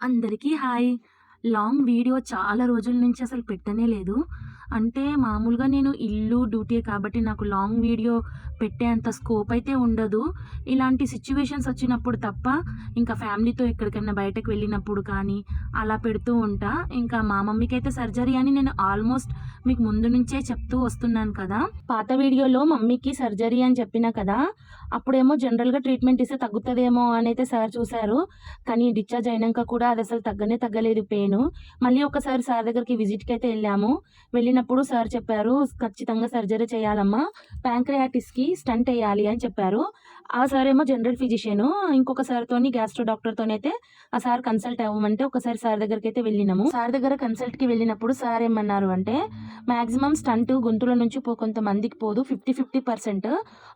అందరికీ hi. Long video చాలా రోజుల నుంచి అసలు పెట్టనే లేదు. అంటే మామూలుగా నేను ఇల్లు, డ్యూటీ కాబట్టి నాకు లాంగ్ వీడియో పెట్టేంత స్కోప్ అయితే ఉండదు. ఇలాంటి సిచ్యువేషన్స్ వచ్చినప్పుడు తప్ప ఇంకా ఫ్యామిలీతో ఎక్కడికైనా బయటకు వెళ్ళినప్పుడు కానీ అలా పెడుతూ ఉంటా. ఇంకా మా మమ్మీకి అయితే సర్జరీ అని నేను ఆల్మోస్ట్ మీకు ముందు నుంచే చెప్తూ వస్తున్నాను కదా! పాత వీడియోలో మమ్మీకి సర్జరీ అని చెప్పినా కదా! అప్పుడేమో జనరల్‌గా ట్రీట్మెంట్ ఇస్తే తగ్గుతుందేమో అని అయితే సార్ చూశారు కానీ డిశ్చార్జ్ అయినాక కూడా అది అసలు తగ్గనే తగ్గలేదు పెయిన్ మళ్ళీ ఒకసారి సార్ దగ్గరికి విజిట్కి అయితే వెళ్ళాము వెళ్ళినప్పుడు సార్ చెప్పారు, "ఖచ్చితంగా సర్జరీ చేయాలమ్మా. ప్యాంక్రియాటిస్‌కి స్టంట్ వేయాలి అని చెప్పారు. ఆ సారేమో జనరల్ ఫిజిషియన్ ఇంకొక సార్‌తోని గ్యాస్ట్రో డాక్టర్‌తోనైతే ఆ సార్ కన్సల్ట్ అవ్వమంటే ఒకసారి సార్ దగ్గరికైతే వెళ్ళినాము. సార్ దగ్గర కన్సల్ట్‌కి వెళ్ళినప్పుడు సార్ ఏమన్నారు అంటే, "మాక్సిమం స్టంట్ గొంతులో నుంచి పో కొంతమందికి పోదు. 50, 50%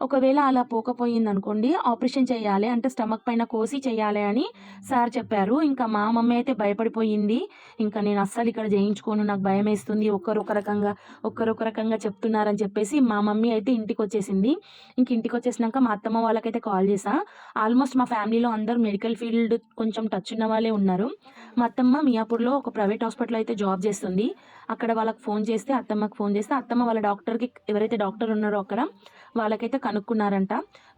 ఒకవేళ అలా పోకపోయింది అనుకోండి ఆపరేషన్ చేయాలి. అంటే స్టమక్ పైన కోసి చేయాలి" అని సార్ చెప్పారు. ఇంకా మా మమ్మీ అయితే భయపడిపోయింది. ఇంకా నేను అస్సలు ఇక్కడ చేయించుకోను. నాకు భయమేస్తుంది. వేస్తుంది ఒక రకంగా, ఒక్కరొక రకంగా చెప్తున్నారని చెప్పేసి మా మమ్మీ అయితే ఇంటికొచ్చేసింది. ఇంక ఇంటికొచ్చేసినాక మా అత్తమ్మ వాళ్ళకైతే కాల్ చేసా ఆల్మోస్ట్ మా ఫ్యామిలీలో అందరూ మెడికల్ ఫీల్డ్ కొంచెం టచ్ ఉన్న వాళ్ళే ఉన్నారు. మా అత్తమ్మ మియాపూర్‌లో ఒక ప్రైవేట్ హాస్పిటల్ అయితే జాబ్ చేస్తుంది. అక్కడ వాళ్ళకి ఫోన్ చేస్తే అత్తమ్మకి ఫోన్ చేస్తే అత్తమ్మ వాళ్ళ డాక్టర్‌కి ఎవరైతే డాక్టర్ ఉన్నారో అక్కడ వాళ్ళకైతే కనుక్కున్నారంట.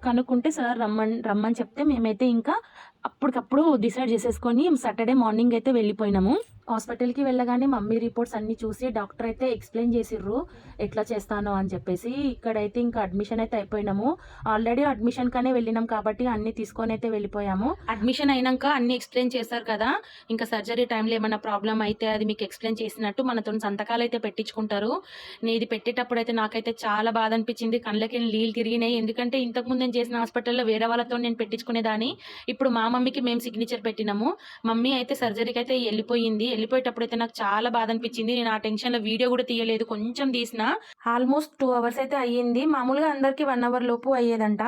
కనుక్కుంటే సార్ రమ్మని రమ్మని చెప్తే మేమైతే ఇంకా అప్పటికప్పుడు డిసైడ్ చేసేసుకొని సాటర్‌డే మార్నింగ్ అయితే వెళ్ళిపోయినాము. హాస్పిటల్‌కి వెళ్ళగానే మమ్మీ రిపోర్ట్స్ అన్నీ చూసి డాక్టర్ అయితే ఎక్స్‌ప్లెయిన్ చేసిర్రు. ఎట్లా చేస్తానో అని చెప్పేసి. ఇక్కడైతే ఇంకా అడ్మిషన్ అయితే అయిపోయినాము. ఆల్రెడీ అడ్మిషన్ కానీ వెళ్ళినాం కాబట్టి అన్నీ అయితే వెళ్ళిపోయాము. అడ్మిషన్ అయినాక అన్ని ఎక్స్‌ప్లెయిన్ చేశారు కదా! ఇంకా సర్జరీ టైంలో ఏమైనా ప్రాబ్లం అయితే అది మీకు ఎక్స్‌ప్లెయిన్ చేసినట్టు మనతోని అయితే పెట్టించుకుంటారు. నేను ఇది అయితే నాకైతే చాలా బాధ అనిపించింది. కళ్ళకి నీళ్ళు తిరిగినాయి. ఎందుకంటే ఇంతకుముందు నేను చేసిన హాస్పిటల్‌లో వేరే వాళ్ళతో నేను పెట్టించుకునేదాన్ని. ఇప్పుడు మా మమ్మీకి మేము సిగ్నేచర్ పెట్టినాము. మమ్మీ అయితే సర్జరీకి అయితే వెళ్ళిపోయింది వెళ్ళిపోయేటప్పుడు అయితే నాకు చాలా బాధ అనిపించింది. నేను ఆ టెన్షన్‌లో వీడియో కూడా తీయలేదు. కొంచెం తీసినా. ఆల్మోస్ట్ టూ అవర్స్ అయితే అయ్యింది. మామూలుగా అందరికీ వన్ అవర్ లోపు అయ్యేదంట.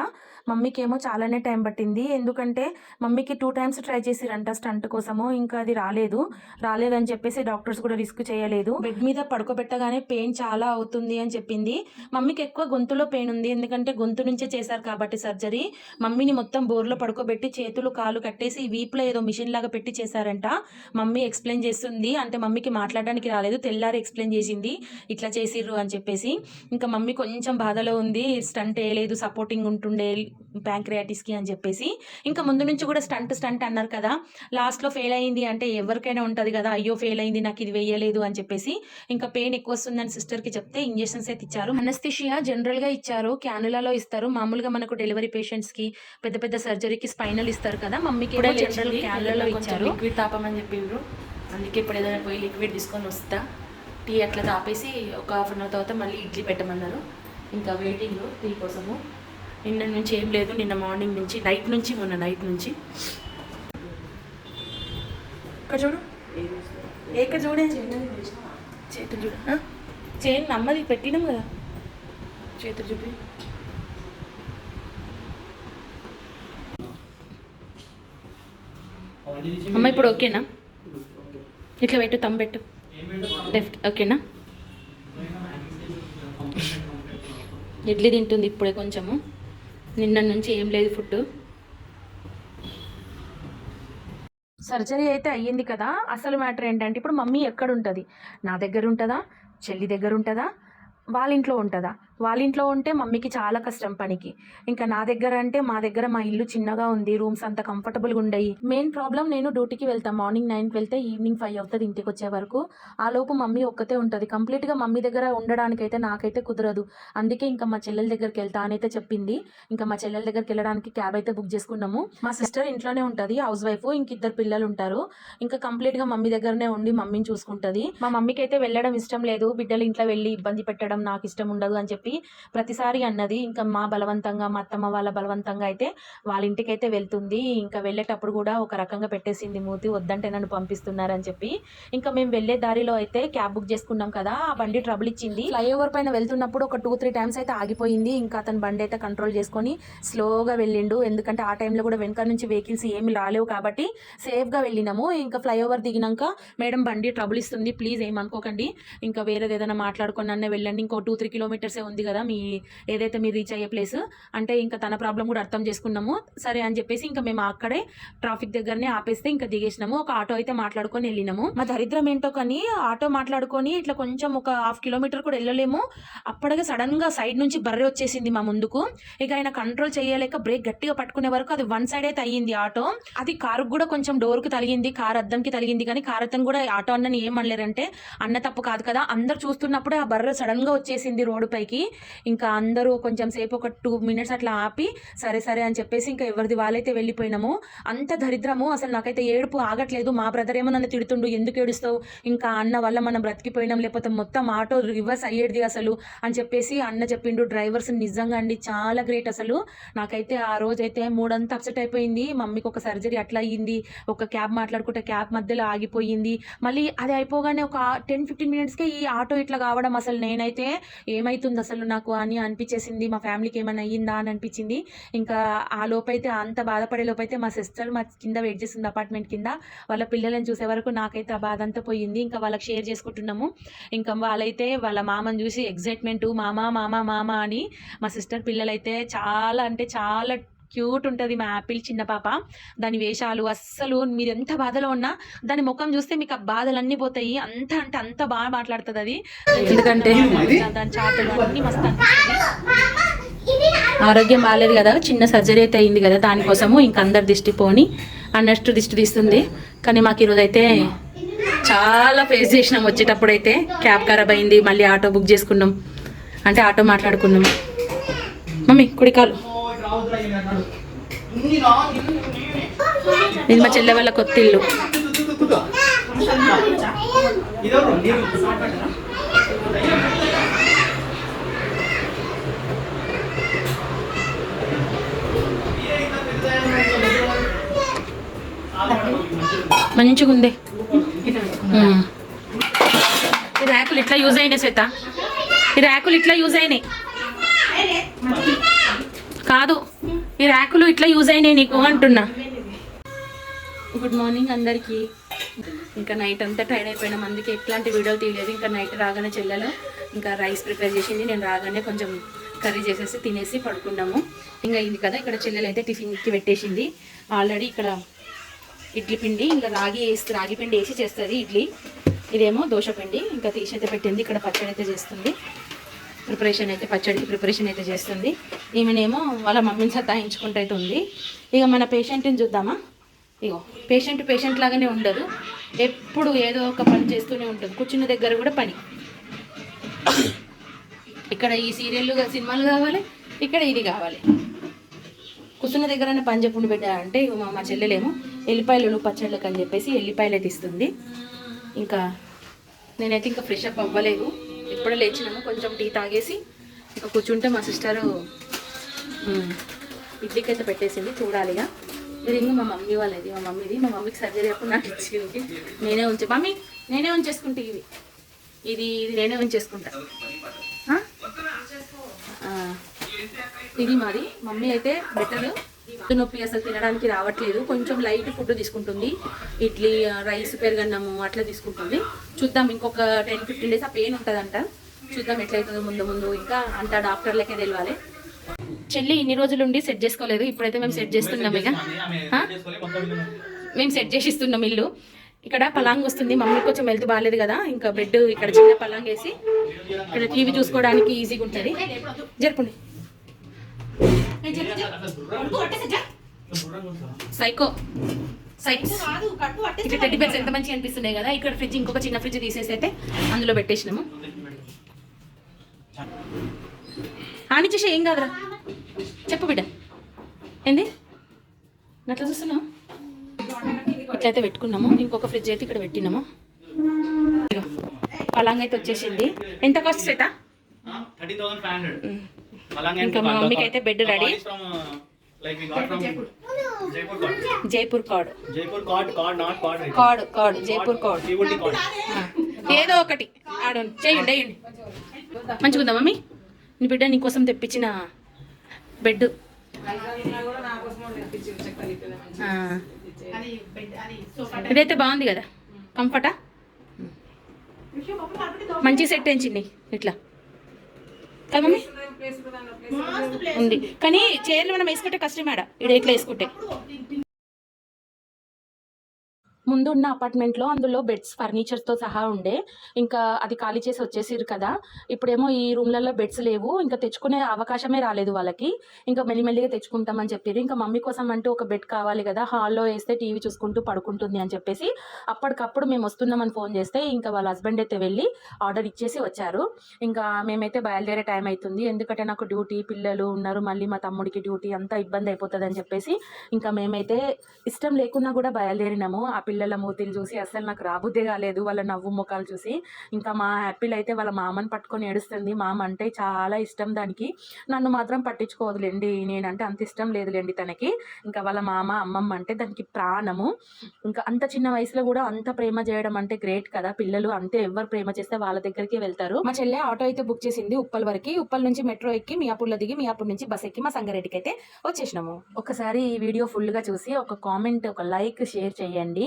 మమ్మీకి ఏమో చాలానే టైం పట్టింది. ఎందుకంటే మమ్మీకి టూ టైమ్స్ ట్రై చేసిరంట స్టంట్ కోసము. ఇంకా అది రాలేదు. రాలేదని చెప్పేసి డాక్టర్స్ కూడా రిస్క్ చేయలేదు. బెడ్ మీద పడుకోబెట్టగానే పెయిన్ చాలా అవుతుంది అని చెప్పింది. మమ్మీకి ఎక్కువ గొంతులో పెయిన్ ఉంది. ఎందుకంటే గొంతు నుంచే చేశారు కాబట్టి సర్జరీ. మమ్మీని మొత్తం బోర్లో పడుకోబెట్టి చేతులు, కాలు కట్టేసి వీపులో ఏదో మిషన్ లాగా పెట్టి చేశారంట. మమ్మీ ఎక్స్‌ప్లెయిన్ చేస్తుంది. అంటే మమ్మీకి మాట్లాడడానికి రాలేదు. తెల్లారి ఎక్స్‌ప్లెయిన్ చేసింది. ఇట్లా చేసిర్రు అని చెప్పేసి. ఇంకా మమ్మీ కొంచెం బాధలో ఉంది. స్టంట్ ఎయలేదు సపోర్టింగ్ ఉంటుండే ప్యాంక్రియాటిస్‌కి అని చెప్పేసి. ఇంకా ముందు నుంచి కూడా స్టంట్, స్టంట్ అన్నారు కదా! లాస్ట్‌లో ఫెయిల్ అయింది అంటే ఎవరికైనా ఉంటది కదా! అయ్యో! ఫెయిల్ అయింది నాకు ఇది వేయలేదు అని చెప్పేసి. ఇంకా పెయిన్ ఎక్కువ వస్తుందని సిస్టర్‌కి చెప్తే ఇంజెక్షన్స్ అయితే ఇచ్చారు. అనస్థీషియా జనరల్‌గా ఇచ్చారు. క్యానులాలో ఇస్తారు. మామూలుగా మనకు డెలివరీ పేషెంట్స్‌కి పెద్ద పెద్ద సర్జరీకి స్పైనల్ ఇస్తారు కదా! మమ్మీకి ఏమో జనరల్. క్యానులాలో ఇచ్చారు. లిక్విడ్ తాపమని చెప్పిండ్రు అందుకే ఇప్పుడు ఏదైనా పోయి లిక్విడ్ తీసుకొని వస్తా టీ అట్లా తాపేసి ఒక హాఫ్ అన్ అవర్ తర్వాత మళ్ళీ ఇడ్లీ పెట్టమన్నారు. ఇంకా వెయిటింగ్ టీ కోసము నిన్న నుంచి ఏం లేదు నిన్న మార్నింగ్ నుంచి నైట్ నుంచి మొన్న నైట్ నుంచి. ఇక్కడ చూడు. ఏక చూడే? చేతులు చూడు. చేయండి నమ్మది అమ్మది పెట్టినాం కదా! చేతులు చూపి. అమ్మ ఇప్పుడు ఓకేనా? ఇట్లా పెట్టు తమ్ పెట్టు. లెఫ్ట్ ఓకేనా? ఇడ్లీ తింటుంది ఇప్పుడే కొంచెము. నిన్న నుంచి ఏం లేదు ఫుడ్. సర్జరీ అయితే అయ్యింది కదా! అసలు మ్యాటర్ ఏంటంటే ఇప్పుడు మమ్మీ ఎక్కడ ఉంటుంది నా దగ్గర ఉంటుందా చెల్లి దగ్గర ఉంటుందా వాళ్ళ ఇంట్లో ఉంటుందా వాళ్ళ ఇంట్లో ఉంటే మమ్మీకి చాలా కష్టం పనికి. ఇంకా నా దగ్గర అంటే మా దగ్గర మా ఇల్లు చిన్నగా ఉంది. రూమ్స్ అంత కంఫర్టబుల్‌గా ఉండయి. మెయిన్ ప్రాబ్లం నేను డ్యూటీకి వెళ్తాను మార్నింగ్ నైన్కి వెళ్తే ఈవినింగ్ ఫైవ్ అవుతుంది ఇంటికి వచ్చే వరకు. ఆలోపు మమ్మీ ఒక్కతే ఉంటుంది కంప్లీట్‌గా మమ్మీ దగ్గర ఉండడానికైతే నాకైతే కుదరదు. అందుకే ఇంకా మా చెల్లెల దగ్గరికి వెళ్తా అనైతే చెప్పింది. ఇంకా మా చెల్లెల దగ్గరికి వెళ్ళడానికి క్యాబ్ అయితే బుక్ చేసుకున్నాము. మా సిస్టర్ ఇంట్లోనే ఉంటుంది హౌస్ వైఫ్. ఇంక ఇద్దరు పిల్లలు ఉంటారు. ఇంకా కంప్లీట్‌గా మమ్మీ దగ్గరనే ఉండి మమ్మీని చూసుకుంటుంది మా మమ్మీకి అయితే వెళ్ళడం ఇష్టం లేదు. బిడ్డలు ఇంట్లో వెళ్ళి ఇబ్బంది పెట్టడం నాకు ఇష్టం ఉండదు అని చెప్పి ప్రతిసారి అన్నది. ఇంకా మా బలవంతంగా మా అత్తమ్మ వాళ్ళ బలవంతంగా అయితే వాళ్ళ ఇంటికైతే వెళ్తుంది. ఇంకా వెళ్ళేటప్పుడు కూడా ఒక రకంగా పెట్టేసింది మూతి. వద్దంటే నన్ను పంపిస్తున్నారని చెప్పి. ఇంకా మేము వెళ్ళే దారిలో అయితే క్యాబ్ బుక్ చేసుకున్నాం కదా! ఆ బండి ట్రబుల్ ఇచ్చింది. ఫ్లైఓవర్ పైన వెళ్తున్నప్పుడు ఒక 2, 3 టైమ్స్ అయితే ఆగిపోయింది. ఇంకా అతను బండి అయితే కంట్రోల్ చేసుకొని స్లోగా వెళ్ళిండు. ఎందుకంటే ఆ టైంలో కూడా వెనక నుంచి వెహికల్స్ ఏమి రాలేవు కాబట్టి సేఫ్‌గా వెళ్ళినాము. ఇంకా ఫ్లైఓవర్ దిగినాక మేడం బండి ట్రబుల్ ఇస్తుంది. ప్లీజ్ ఏమనుకోకండి. ఇంకా వేరేది ఏదైనా మాట్లాడుకొని అన్న వెళ్ళండి. ఇంకో 2, 3 కిలోమీటర్సే ఉంది. ఉంది కదా మీ ఏదైతే మీరు రీచ్ అయ్యే ప్లేస్ అంటే ఇంకా తన ప్రాబ్లం కూడా అర్థం చేసుకున్నాము. సరే అని చెప్పేసి ఇంకా మేము అక్కడే ట్రాఫిక్ దగ్గరనే ఆపేస్తే ఇంకా దిగేసినాము. ఒక ఆటో అయితే మాట్లాడుకొని వెళ్ళినాము. మా దరిద్రం ఏంటో కానీ ఆటో మాట్లాడుకొని ఇట్లా కొంచెం ఒక హాఫ్ కిలోమీటర్ కూడా వెళ్ళలేము. అప్పటికే సడన్గా సైడ్ నుంచి బర్రె వచ్చేసింది మా ముందుకు. ఇక ఆయన కంట్రోల్ చేయలేక బ్రేక్ గట్టిగా పట్టుకునే వరకు అది వన్ సైడ్ అయితే అయ్యింది ఆటో. అది కారు కూడా కొంచెం డోర్కు తగిలింది కార్ అద్దంకి తలిగింది కానీ కార్ అద్దం కూడా ఆటో అన్నని ఏమనలేరంటే అన్న తప్పు కాదు కదా. అందరు చూస్తున్నప్పుడే ఆ బర్రె సడన్గా వచ్చేసింది రోడ్డు పైకి. ఇంకా అందరూ కొంచెం సేపు ఒక టూ మినిట్స్ అట్లా ఆపి సరే సరే అని చెప్పేసి ఇంకా ఎవరిది వాళ్ళైతే వెళ్ళిపోయినాము అంత దరిద్రము. అసలు నాకైతే ఏడుపు ఆగట్లేదు. మా బ్రదర్ ఏమో నన్ను తిడుతుండు ఎందుకు ఏడుస్తావు? ఇంకా అన్న వల్ల మనం బ్రతికిపోయినాం. లేకపోతే మొత్తం ఆటో రివర్స్ అయ్యేది అసలు. అని చెప్పేసి అన్న చెప్పిండు. డ్రైవర్స్ నిజంగా అండి చాలా గ్రేట్ అసలు. నాకైతే ఆ రోజు అయితే మూడంతా అప్సెట్ అయిపోయింది. మమ్మీకి ఒక సర్జరీ అట్లా అయ్యింది. ఒక క్యాబ్ మాట్లాడుకుంటే క్యాబ్ మధ్యలో ఆగిపోయింది. మళ్ళీ అది అయిపోగానే ఒక టెన్ ఫిఫ్టీన్ మినిట్స్కే ఈ ఆటో ఇట్లా కావడం అసలు నేనైతే ఏమైతుంది అసలు నాకు అని అనిపించేసింది. మా ఫ్యామిలీకి ఏమైనా అయ్యిందా అని అనిపించింది. ఇంకా ఆ లోపైతే అంత బాధపడే లోపైతే మా సిస్టర్ మా కింద వెయిట్ చేస్తుంది అపార్ట్మెంట్ కింద. వాళ్ళ పిల్లలను చూసే వరకు నాకైతే ఆ బాధ అంతా పోయింది. ఇంకా వాళ్ళకి షేర్ చేసుకుంటున్నాము. ఇంకా వాళ్ళైతే వాళ్ళ మామని చూసి ఎగ్జైట్మెంట్ మామ మామ మామ అని మా సిస్టర్ పిల్లలైతే చాలా అంటే చాలా క్యూట్ ఉంటుంది మా యాపిల్ చిన్న పాప. దాని వేషాలు అస్సలు మీరు ఎంత బాధలో ఉన్నా దాని ముఖం చూస్తే మీకు ఆ బాధలన్నీ పోతాయి. అంత అంటే అంత బాగా మాట్లాడుతుంది అది. ఎందుకంటే? దాని చాటలు అన్నీ మస్తు ఆరోగ్యం బాగాలేదు కదా చిన్న సర్జరీ అయితే అయింది కదా దానికోసము ఇంక అందరి దిష్టి పోని అన్నట్టు దిష్టి తీస్తుంది. కానీ మాకు ఈరోజు అయితే చాలా ఫేస్ చేసినాం వచ్చేటప్పుడు అయితే క్యాబ్ ఖరాబ్ అయింది మళ్ళీ ఆటో బుక్ చేసుకున్నాం. అంటే ఆటో మాట్లాడుకున్నాం. మమ్మీ కుడికాలు. ఇది మా చెల్లె వాళ్ళ కొత్త ఇల్లు. మంచిగా ఉంది. ఈ ర్యాకులు ఇట్లా యూజ్ అయినాయి శ్వేత. ఈ ర్యాకులు ఇట్లా యూజ్ అయినాయి. కాదు. ఈ ర్యాకులు ఇట్లా యూజ్ అయినాయి నీకు అంటున్నా. గుడ్ మార్నింగ్ అందరికీ. ఇంకా నైట్ అంతా టైర్డ్ అయిపోయినాం. అందుకే ఎట్లాంటి వీడియోలు తీయలేదు. ఇంకా నైట్ రాగానే చెల్లెలు ఇంకా రైస్ ప్రిపేర్ చేసింది. నేను రాగానే కొంచెం కర్రీ చేసేసి తినేసి పడుకున్నాము ఇంకా ఇది కదా ఇక్కడ చెల్లెలు అయితే టిఫిన్కి పెట్టేసింది. ఆల్రెడీ ఇక్కడ ఇడ్లీ పిండి ఇంకా రాగి వేసి రాగి పిండి వేసి చేస్తుంది ఇడ్లీ. ఇదేమో దోశ పిండి. ఇంకా తీసి అయితే పెట్టింది. ఇక్కడ పచ్చడి అయితే చేస్తుంది. ప్రిపరేషన్ అయితే పచ్చడికి ప్రిపరేషన్ అయితే చేస్తుంది. ఈమెనేమో వాళ్ళ మమ్మీని సతాయించుకుంటూ అయితే ఉంది. ఇక మన పేషెంట్ని చూద్దామా? ఇగో పేషెంట్ పేషెంట్ లాగానే ఉండదు. ఎప్పుడు ఏదో ఒక పని చేస్తూనే ఉంటుంది. కూర్చున్న దగ్గర కూడా పని. ఇక్కడ ఈ సీరియల్ సినిమాలు కావాలి ఇక్కడ ఇది కావాలి. కూర్చున్న దగ్గరనే పని చెప్పుడు పెట్టా అంటే ఇగో మా మా చెల్లెలేమో ఎల్లిపాయలు పచ్చళ్ళకి అని చెప్పేసి ఎల్లిపాయలు అయితే ఇస్తుంది ఇంకా నేనైతే ఇంకా ఫ్రెష్ అప్ అవ్వలేదు. ఇప్పుడే లేచినాము కొంచెం టీ తాగేసి ఇంకా కూర్చుంటే మా సిస్టరు ఇడ్లీకి అయితే పెట్టేసింది చూడాలిగా ఇది ఇంకా మా మమ్మీ వాళ్ళది మా మమ్మీది. మా మమ్మీకి సర్జరీ అప్పుడు నాకు ఇచ్చింది. నేనే ఉంచే మమ్మీ నేనే ఉంచేసుకుంటా ఇది. ఇది ఇది నేనే ఉంచేసుకుంటా. ఇది మాది. మమ్మీ అయితే బెటర్ నొప్పి అసలు తినడానికి రావట్లేదు. కొంచెం లైట్ ఫుడ్ తీసుకుంటుంది. ఇడ్లీ రైస్ పెరగన్నము అట్లా తీసుకుంటుంది. చూద్దాం ఇంకొక టెన్ ఫిఫ్టీన్ డేస్ ఆ పెయిన్ ఉంటుందంట. చూద్దాం ఎట్లయితుందో ముందు ముందు. ఇంకా అంత డాక్టర్లకే తెలియాలి చెల్లి ఇన్ని రోజులు ఉండి సెట్ చేసుకోలేదు. ఇప్పుడైతే మేము సెట్ చేస్తున్నాం ఇక? మేము సెట్ చేసి ఇస్తున్నాం ఇల్లు. ఇక్కడ పలాంగ్ వస్తుంది. మమ్మీ కొంచెం హెల్త్ బాగాలేదు కదా. ఇంకా బెడ్ ఇక్కడ చిన్న పలాంగ్ వేసి ఇక్కడ టీవీ చూసుకోవడానికి ఈజీగా ఉంటుంది. జరపండి. సైకో. ఇక్కడ టెడ్డి బెడ్స్ ఎంత మంచిగా అనిపిస్తున్నాయి కదా. ఇక్కడ ఫ్రిడ్జ్ ఇంకొక చిన్న ఫ్రిడ్జ్ తీసేసి అయితే అందులో పెట్టేసినాము. ఆని చూసి ఏం కాదురా. చెప్పు బిడ్డ. ఏంది? అట్లా చూస్తున్నావు? ఇట్లయితే పెట్టుకున్నాము. ఇంకొక ఫ్రిడ్జ్ అయితే ఇక్కడ పెట్టినాము. పలాంగ్ అయితే వచ్చేసింది. ఎంత కాస్ట్ హండ్రెడ్ ఇంకా మా మమ్మీకి అయితే bed ready like we got from Jaipur. Card Jaipur card Jaipur card card not card Jaipur card ఏదో ఒకటి. ఆడండి చేయండి వేయండి మంచిగా ఉందా మమ్మీ? నీ బిడ్డ నీకోసం తెప్పించిన బెడ్. ఇదైతే బాగుంది కదా? కంఫర్టా? మంచి సెట్ ఎంచింది ఇట్లా. కదా మమ్మీ? ఉంది. కానీ చైర్లు మనం వేసుకుంటే కష్టం ఇడ ఇట్లా వేసుకుంటే. ముందు ఉన్న అపార్ట్మెంట్లో అందులో బెడ్స్ ఫర్నిచర్స్తో సహా ఉండే. ఇంకా అది ఖాళీ చేసి వచ్చేసారు కదా. ఇప్పుడేమో ఈ రూమ్లలో బెడ్స్ లేవు. ఇంకా తెచ్చుకునే అవకాశమే రాలేదు వాళ్ళకి. ఇంకా మెల్లిమెల్లిగా తెచ్చుకుంటామని చెప్పారు ఇంకా మమ్మీ కోసం అంటూ ఒక బెడ్ కావాలి కదా. హాల్లో వేస్తే టీవీ చూసుకుంటూ పడుకుంటుంది అని చెప్పేసి అప్పటికప్పుడు మేము వస్తున్నామని ఫోన్ చేస్తే ఇంకా వాళ్ళ హస్బెండ్ అయితే వెళ్ళి ఆర్డర్ ఇచ్చేసి వచ్చారు. ఇంకా మేమైతే బయలుదేరే టైం అవుతుంది ఎందుకంటే నాకు డ్యూటీ పిల్లలు ఉన్నారు. మళ్ళీ మా తమ్ముడికి డ్యూటీ అంతా ఇబ్బంది అయిపోతుంది అని చెప్పేసి ఇంకా మేమైతే ఇష్టం లేకున్నా కూడా బయలుదేరినాము. ఆ పిల్లల మూతిలు చూసి అసలు నాకు రాబుద్దే కాలేదు. వాళ్ళ నవ్వు ముఖాలు చూసి ఇంకా మా హ్యాపీలు అయితే వాళ్ళ మామని పట్టుకొని ఏడుస్తుంది. మామ అంటే చాలా ఇష్టం దానికి. నన్ను మాత్రం పట్టించుకోవదులేండి. నేనంటే అంత ఇష్టం లేదులేండి తనకి. ఇంకా వాళ్ళ మామ అమ్మమ్మ అంటే దానికి ప్రాణము. ఇంకా అంత చిన్న వయసులో కూడా అంత ప్రేమ చేయడం అంటే గ్రేట్ కదా. పిల్లలు అంతే ఎవరు ప్రేమ చేస్తే వాళ్ళ దగ్గరికి వెళ్తారు. మా చెల్లె ఆటో అయితే బుక్ చేసింది ఉప్పల్ వరకు. ఉప్పల్ నుంచి మెట్రో ఎక్కి మియాపూర్లో దిగి మియాపూర్ నుంచి బస్ ఎక్కి మా సంగారెడ్డికి అయితే వచ్చేసినాము. ఒకసారి ఈ వీడియో ఫుల్గా చూసి ఒక కామెంట్ ఒక లైక్ షేర్ చేయండి.